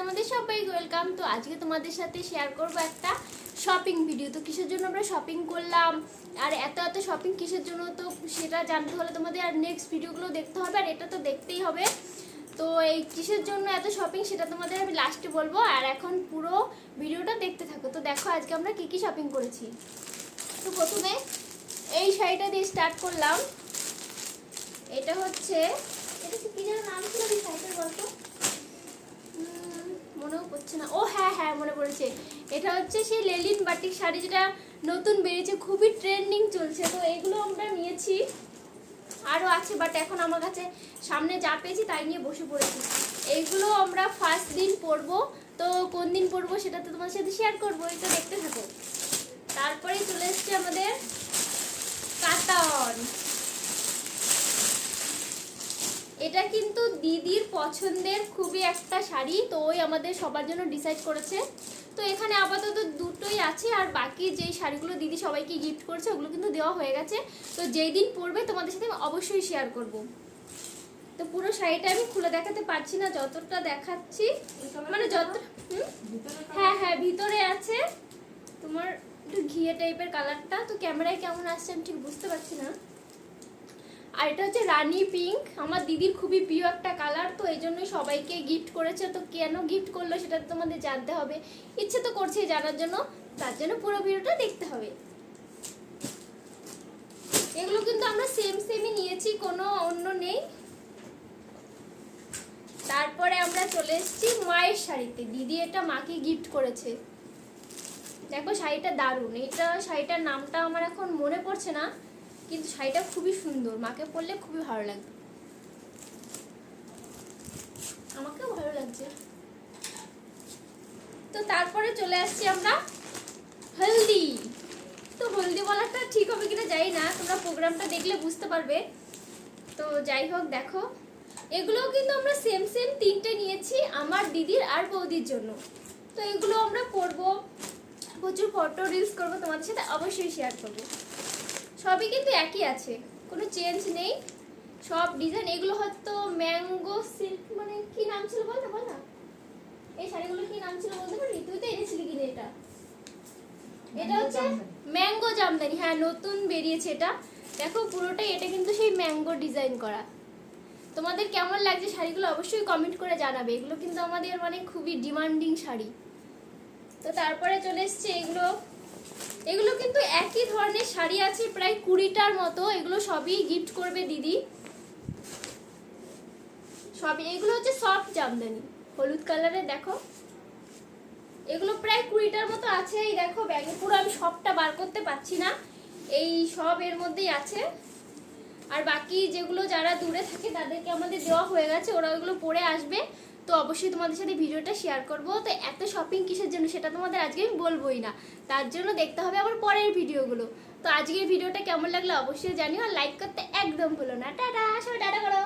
তোমাদের সবাই ওয়েলকাম তো আজকে তোমাদের সাথে শেয়ার করব একটা শপিং ভিডিও তো কিসের জন্য আমরা শপিং করলাম? আর এত এত শপিং কিসের জন্য? তো সেটা জানতে হলে তোমাদের আর নেক্সট ভিডিওগুলো দেখতে হবে, আর এটা তো দেখতেই হবে। তো এই কিসের জন্য এত শপিং সেটা তোমাদের আমি লাস্টে বলব। আর এখন পুরো ভিডিওটা দেখতে থাকো। তো দেখো আজকে আমরা কি কি শপিং করেছি। তো প্রথমে এই শাড়িটা দিয়ে স্টার্ট করলাম। এটা হচ্ছে, এটা কি যেন নাম ছিল এই শাড়িটার গল্প উম, মনেও পড়ছে না ও হ্যাঁ পড়েছে এটা হচ্ছে সেই লেলিন বাটিক শাড়ি যেটা নতুন বেরিয়েছে, খুবই ট্রেন্ডিং চলছে। তো এগুলো আমরা নিয়েছি। আরও আছে বাট এখন আমার কাছে সামনে যা পেয়েছি তাই নিয়ে বসে পড়েছি। এইগুলো আমরা ফার্স্ট দিন পরবো। তো কোন দিন পরবো সেটা তো তোমার সাথে শেয়ার করব এই তো দেখতে থাকো। তারপরে চলে এসছে আমাদের কাতান। এটা কিন্তু দিদির পছন্দের খুবই একটা শাড়ি, তো ওই আমাদের সবার জন্য ডিসাইড করেছে। তো এখানে আপাতত দুটোই আছে আর বাকি যেই শাড়িগুলো দিদি সবাইকে গিফট করছে ওগুলো কিন্তু দেওয়া হয়ে গেছে। তো যেই দিন পরবে তোমাদের সাথে আমি অবশ্যই শেয়ার করব। তো পুরো শাড়িটা আমি খুলে দেখাতে পারছি না যতটা দেখাচ্ছি মানে যত? হ্যাঁ হ্যাঁ ভিতরে আছে। তোমার একটু ঘিয়ে টাইপের কালারটা তো ক্যামেরায় কেমন আসছে আমি ঠিক বুঝতে পারছি না। আর এটা হচ্ছে রানী পিঙ্ক। আমার দিদির খুবই প্রিয় একটা কালার, তো এই জন্যই সবাইকে গিফট করেছে। তো কেন গিফট করল সেটা তোমাদের জানতে হবে। ইচ্ছে তো করছে জানার জন্য, তার জন্য পুরো ভিডিওটা দেখতে হবে। এগুলো কিন্তু আমরা সেম সেমই নিয়েছি, কোনো অন্য নেই। তারপরে আমরা চলে এসেছি মায়ের শাড়িতে। দিদি এটা মাকে গিফট করেছে। দেখো শাড়িটা দারুণ। এটা শাড়িটার নামটা আমার এখন মনে পড়ছে না। কিন্তু শাড়িটা খুবই সুন্দর। মাকে পরলে খুবই ভালো লাগবে। আমাকেও ভালো লাগছে। তো তারপরে চলে আসছি আমরা হলদি। তো হলদি বলাটা ঠিক হবে কিনা জানি না, তোমরা প্রোগ্রামটা দেখলে বুঝতে পারবে। তো যাই হোক, দেখো। এগুলোও কিন্তু আমরা সেম সেম তিনটে নিয়েছি আমার দিদির আর বৌদির জন্য। তো এগুলো আমরা করব প্রচুর ফটো রিলস করব তোমাদের সাথে, অবশ্যই শেয়ার করব। সবই কিন্তু একই আছে। কোনো চেঞ্জ নেই। সব ডিজাইন এগুলো হয়তো ম্যাঙ্গো সিল্ক মানে কি নাম ছিল বল না বল না। এই শাড়িগুলো কি নাম ছিল বলতে পারবি? তুই তো এনেছিলি কিনে এটা? এটা হচ্ছে ম্যাঙ্গো জামদানি। হ্যাঁ নতুন বেরিয়েছে এটা। দেখো পুরোটাই এটা কিন্তু সেই ম্যাঙ্গো ডিজাইন করা। তোমাদের কেমন লাগছে শাড়িগুলো অবশ্যই কমেন্ট করে জানাবে। এগুলো কিন্তু আমাদের মানে খুবই ডিমান্ডিং শাড়ি। তো তারপরে চলে এসছে এগুলো এগুলো কিন্তু একই ধরনের শাড়ি আছে, প্রায় কুড়িটার মতো। এগুলো সবই গিফট করবে দিদি। সবই এগুলো হচ্ছে সফট জামদানি। হলুদ কালারের দেখো। এগুলো প্রায় কুড়িটার মতো আছে। এই দেখো, ব্যাগে পুরো আমি সবটা বার করতে পারছি না। এই সব এর মধ্যেই আছে। আর বাকি যেগুলো যারা দূরে থাকে, তাদেরকে আমাদের দেওয়া হয়ে গেছে। ওরা ওইগুলো পরে আসবে। তো অবশ্যই তোমাদের সাথে ভিডিওটা শেয়ার করব। তো এত শপিং কিসের জন্য সেটা তোমাদের আজকে আমি বলবোই না। তার জন্য দেখতে হবে আমার পরের ভিডিওগুলো। তো আজকের ভিডিওটা কেমন লাগল অবশ্যই জানিও আর লাইক করতে একদম ভুলো না। টাটা, সবাই টাটা করো।